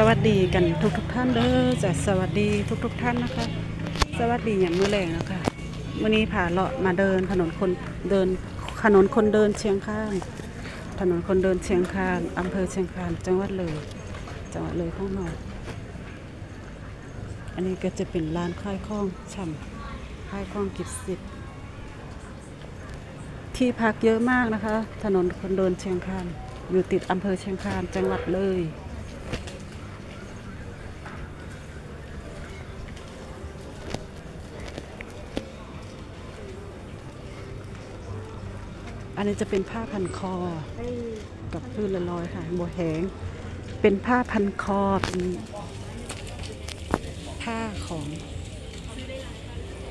สวัสดีกันทุกทุกท่านเด้อจะสวัสดีทุกทุกท่านนะคะ สวัสดีอย่างมื้อแรงนะคะวันนี้พาเลาะมาเดินถนนคนเดินถนนคนเดินเชียงคานถนนคนเดินเชียงคานอำเภอเชียงคานจังหวัดเลยจังหวัดเลยข้างนอกอันนี้ก็จะเป็นร้านค่ายข้องช่ำค่ายข้องกิจสิทธิ์ที่พักเยอะมากนะคะ ถนนคนเดินเชียงคานอยู่ติดอำเภอเชียงคานจังหวัดเลย อันนี้จะเป็นผ้าพันคอ กับพื้นละลอยค่ะบัวแหง เป็นผ้าพันคอ เป็นผ้าของ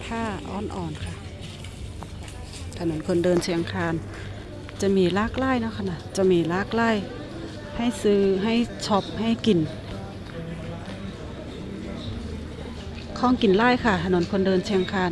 ผ้าอ่อนๆค่ะ ถนนคนเดินเชียงคาน จะมีลากไล่นะคะนะจะมีลากไล่ให้ซื้อให้ช็อปให้กินข้องกินไล่ค่ะ ถนนคนเดินเชียงคาน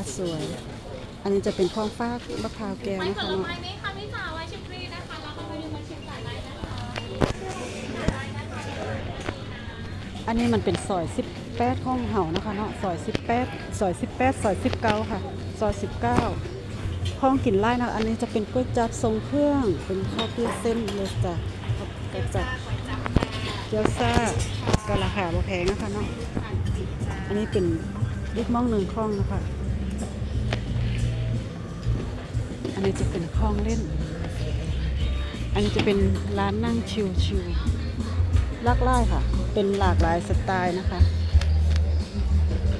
าคาสวย อันนี้จะเป็นข้องฟ้ากมะพร้าวแก้วไม้นะผคะลเนาะไม้ไหมคะพี่จ๋าไว้ชิมฟรีนะคะแล้วก็ไปดูมาชิมก่อนได้นะคะอันนี้มันเป็นซอย18ข้องเห่านะคะเนาะซอย18ซอย18ซอย19ค่ะซอย19ข้องกินไล่นะอันนี้จะเป็นก๋วยจั๊บทรงเครื่องเป็นข้าวเปียกเส้นเลยจ้ะข้าวก๋วยจั๊บเกี๊ยวซ่าก็ราคาบ่แพงนะคะเนาะอันนี้เป็นลูกม่องหนึ่งข้องนะคะ อันนี้จะเป็นข้องเล่น อันนี้จะเป็นร้านนั่งชิวๆลากไล่ค่ะ เป็นหลากหลายสไตล์นะคะ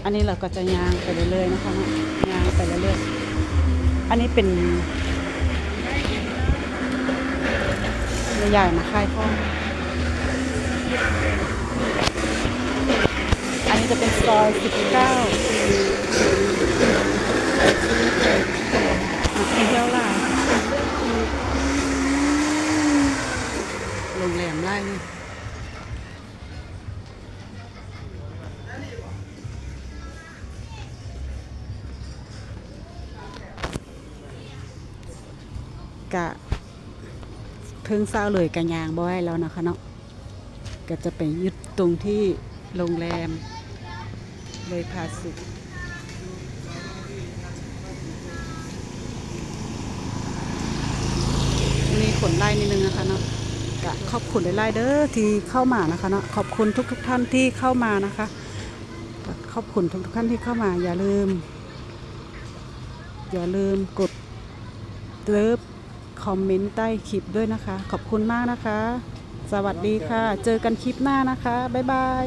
อันนี้เราก็จะยางไปเรื่อยๆนะคะเนาะยางไปเรื่อยๆอันนี้เป็นใหญ่ๆมาค่ายข้องอันนี้จะเป็นซอย19 เที่ยวล่าโรงแรมไล่นี่กะเพิ่งเศร้าเลยกันยางบ่อยแล้วนะคะเนาะก็จะไปยึดตรงที่โรงแรมเลยพาสุข มีขนไล่นิดนึงนะคะเนาะก็ขอบคุณไล่เด้อที่เข้ามานะคะเนาะขอบคุณทุกๆทท่านที่เข้ามานะคะขอบคุณทุกๆท่านที่เข้ามา อย่าลืม อย่าลืมกดเลิฟคอมเมนต์ใต้คลิปด้วยนะคะ ขอบคุณมากนะคะ สวัสดีค่ะ เจอกันคลิปหน้านะคะ บ๊ายบาย